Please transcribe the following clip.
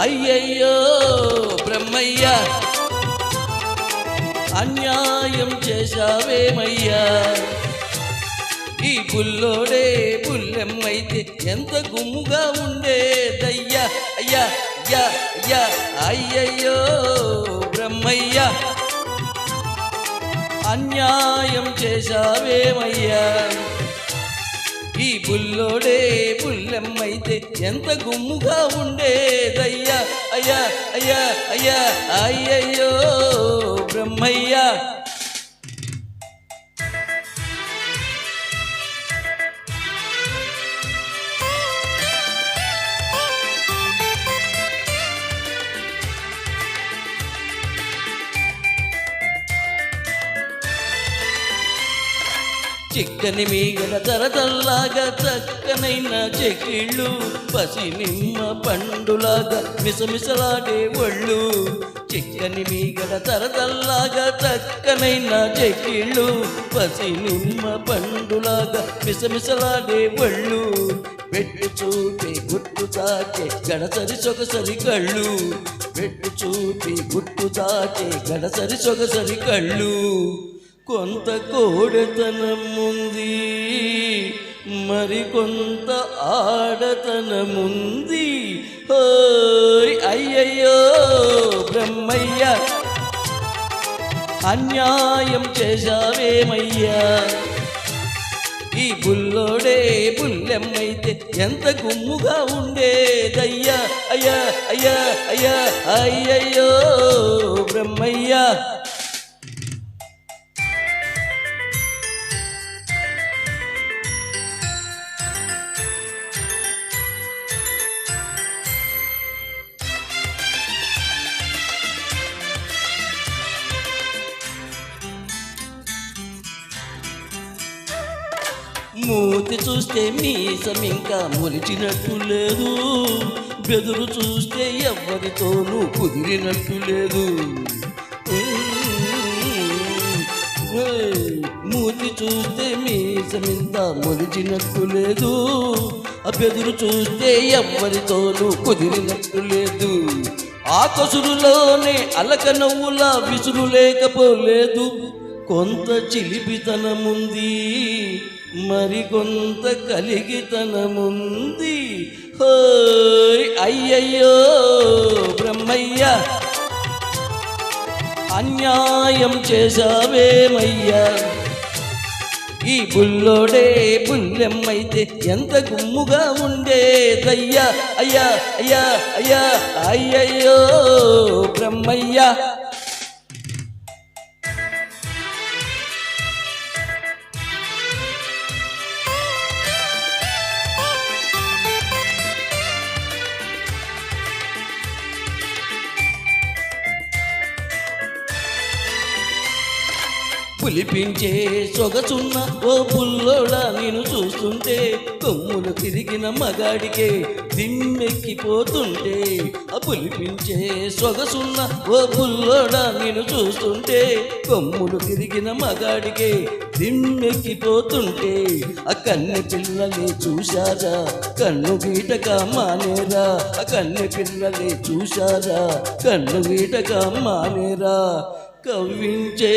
అయ్యయ్యో బ్రహ్మయ్య అన్యాయం చేశావేమయ్యా? ఈ పుల్లోడే పుల్లెమ్మైతే ఎంత గుమ్ముగా ఉండేదయ్యా? అయ్యా అయ్యా అయ్యా అయ్యయ్యో బ్రహ్మయ్య అన్యాయం చేశావేమయ్యా? ఈ పుల్లోడే పుల్లెమ్మైతే ఎంత గుమ్ముగా ఉండేదయ్యా? అయ్యా అయ్యా అయ్యా అయ్యయ్యో బ్రహ్మయ్యా చిక్కని మీగల తరతల్లాగా చక్కనైన చెక్కిళ్ళు పసి నిమ్మ పండులాగా మిసమిసలాడే ఒళ్ళు. చిక్కని మీగల తరతల్లాగా చక్కనైన చెక్కిళ్ళు పసి నిమ్మ పండులాగా మిసమిసలాడే ఒళ్ళు. పెట్టు చూపి గుట్టు చాటే గడసరి సొగసరి కళ్ళు. పెట్టు చూపి గుట్టు చాటే గడసరి సొగసరి కళ్ళు. కొంత కోడతనముంది మరి కొంత ఆడతనముంది. ఓయ్ అయ్యయ్యో బ్రహ్మయ్య అన్యాయం చేశావేమయ్యా? ఈ బుల్లోడే బుల్లెమ్మైతే ఎంత గుమ్ముగా ఉండేదయ్యా? అయ్యా అయ్యా అయ్యా అయ్యయ్యో బ్రహ్మయ్యా. మూతి చూస్తే మీసం ఇంకా మొలిచినట్టు లేదు. బెదురు చూస్తే ఎవరితోనూ కుదిరినట్టు లేదు. మూతి చూస్తే మీసం ఇంత మొలిచినట్టు లేదు. ఆ బెదురు చూస్తే ఎవరితోనూ కుదిరినట్టు లేదు. ఆ కసురులోనే అలక నవ్వులా విసురు లేకపోలేదు. కొంత చిలిపితనముంది. మరి కొంత కలిగితనముంది. హోయ్ అయ్యయ్యో బ్రహ్మయ్య. అన్యాయం చేశావేమయ్యా ఈ బుల్లోడే బుల్లెమ్మైతే ఎంత గుమ్ముగా ఉండేదయ్యా. అయ్యా అయ్యా అయ్యా అయ్యయ్యో బ్రహ్మయ్యా. పులిపించే సొగసున్న ఓ పుల్లోడా నేను చూస్తుంటే కొమ్ములు తిరిగిన మగాడికే దిమ్మెక్కిపోతుంటే ఆ పులిపించే సొగసున్న ఓ పుల్లోడా నేను చూస్తుంటే కొమ్ములు తిరిగిన మగాడికే దిమ్మెక్కిపోతుంటే ఆ కన్నె పిల్లలే చూశారా? కన్ను గీటక మానేరా? ఆ కన్నె పిల్లలే చూశారా? కన్ను గీటక మానేరా? కవ్వించే